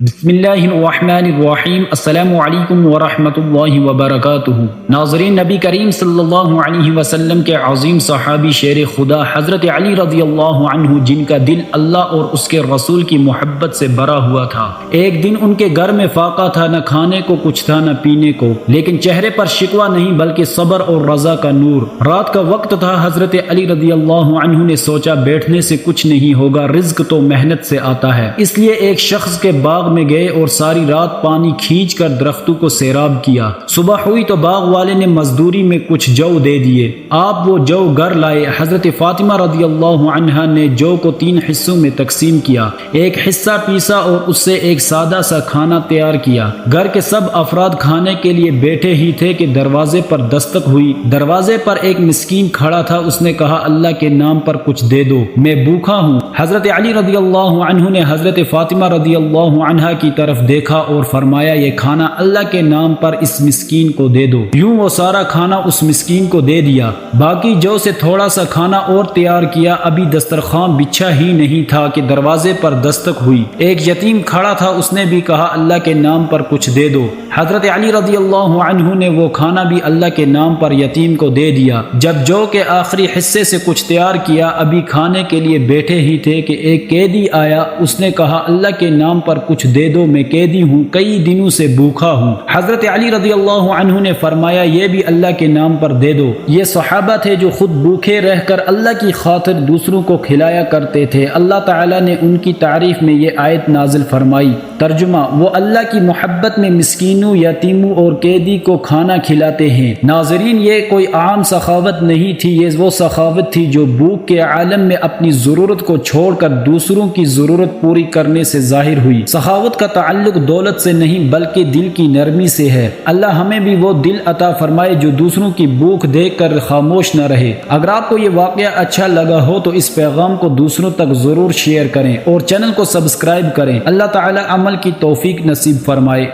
بسم اللہ الرحمن الرحیم السلام علیکم ورحمۃ اللہ وبرکاتہ ناظرین نبی کریم صلی اللہ علیہ وسلم کے عظیم صحابی شیر خدا حضرت علی رضی اللہ عنہ جن کا دل اللہ اور اس کے رسول کی محبت سے بھرا ہوا تھا ایک دن ان کے گھر میں فاقہ تھا نہ کھانے کو کچھ تھا نہ پینے کو لیکن چہرے پر شکوہ نہیں بلکہ صبر اور رضا کا نور رات کا وقت تھا حضرت علی رضی اللہ عنہ نے سوچا بیٹھنے سے کچھ نہیں ہوگا رزق تو محنت سے آتا ہے اس لیے ایک شخص کے باغ باغ میں گئے اور ساری رات پانی کھینچ کر درختوں کو سیراب کیا۔ صبح ہوئی تو باغ والے نے مزدوری میں کچھ جو دے دیے۔ آپ وہ جو گھر لائے۔ حضرت فاطمہ رضی اللہ عنہا نے جو کو تین حصوں میں تقسیم کیا۔ ایک حصہ پیسا اور اس سے ایک سادہ سا کھانا تیار کیا۔ گھر کے سب افراد کھانے کے لیے بیٹھے ہی تھے کہ دروازے پر دستک ہوئی۔ دروازے پر ایک مسکین کھڑا تھا۔ اس نے کہا، اللہ کے نام پر کچھ دے دو۔ میں بھوکا ہوں۔ حضرت علی رضی اللہ عنہ نے حضرت فاطمہ رضی اللہ عنہا کی طرف دیکھا اور فرمایا، یہ کھانا اللہ کے نام پر اس مسکین کو دے دو۔ یوں وہ سارا کھانا اس مسکین کو دے دیا۔ باقی جو سے تھوڑا سا کھانا اور تیار کیا، ابھی دسترخوان بچھا ہی نہیں تھا کہ دروازے پر دستک ہوئی۔ ایک یتیم کھڑا تھا، اس نے بھی کہا، اللہ کے نام پر کچھ دے دو۔ حضرت علی رضی اللہ عنہ نے وہ کھانا بھی اللہ کے نام پر یتیم کو دے دیا۔ جب جو کے آخری حصے سے کچھ تیار کیا، ابھی کھانے کے لیے بیٹھے ہی تھے کہ ایک قیدی آیا۔ اس نے کہا، اللہ کے نام پر کچھ دے دو، میں قیدی ہوں، کئی دنوں سے بھوکا ہوں۔ حضرت علی رضی اللہ عنہ نے فرمایا، یہ بھی اللہ کے نام پر دے دو۔ یہ صحابہ تھے جو خود بھوکے رہ کر اللہ کی خاطر دوسروں کو کھلایا کرتے تھے۔ اللہ تعالی نے ان کی تعریف میں یہ آیت نازل فرمائی۔ ترجمہ، وہ اللہ کی محبت میں مسکینوں یتیموں اور قیدی کو کھانا کھلاتے ہیں۔ ناظرین، یہ کوئی عام سخاوت نہیں تھی، یہ وہ سخاوت تھی جو بھوک کے عالم میں اپنی ضرورت کو چھوڑ کر دوسروں کی ضرورت پوری کرنے سے ظاہر ہوئی۔ سخاوت کا تعلق دولت سے نہیں، بلکہ دل کی نرمی سے ہے۔ اللہ ہمیں بھی وہ دل عطا فرمائے جو دوسروں کی بھوک دیکھ کر خاموش نہ رہے۔ اگر آپ کو یہ واقعہ اچھا لگا ہو تو اس پیغام کو دوسروں تک ضرور شیئر کریں اور چینل کو سبسکرائب کریں۔ اللہ تعالی عمل کی توفیق نصیب فرمائے۔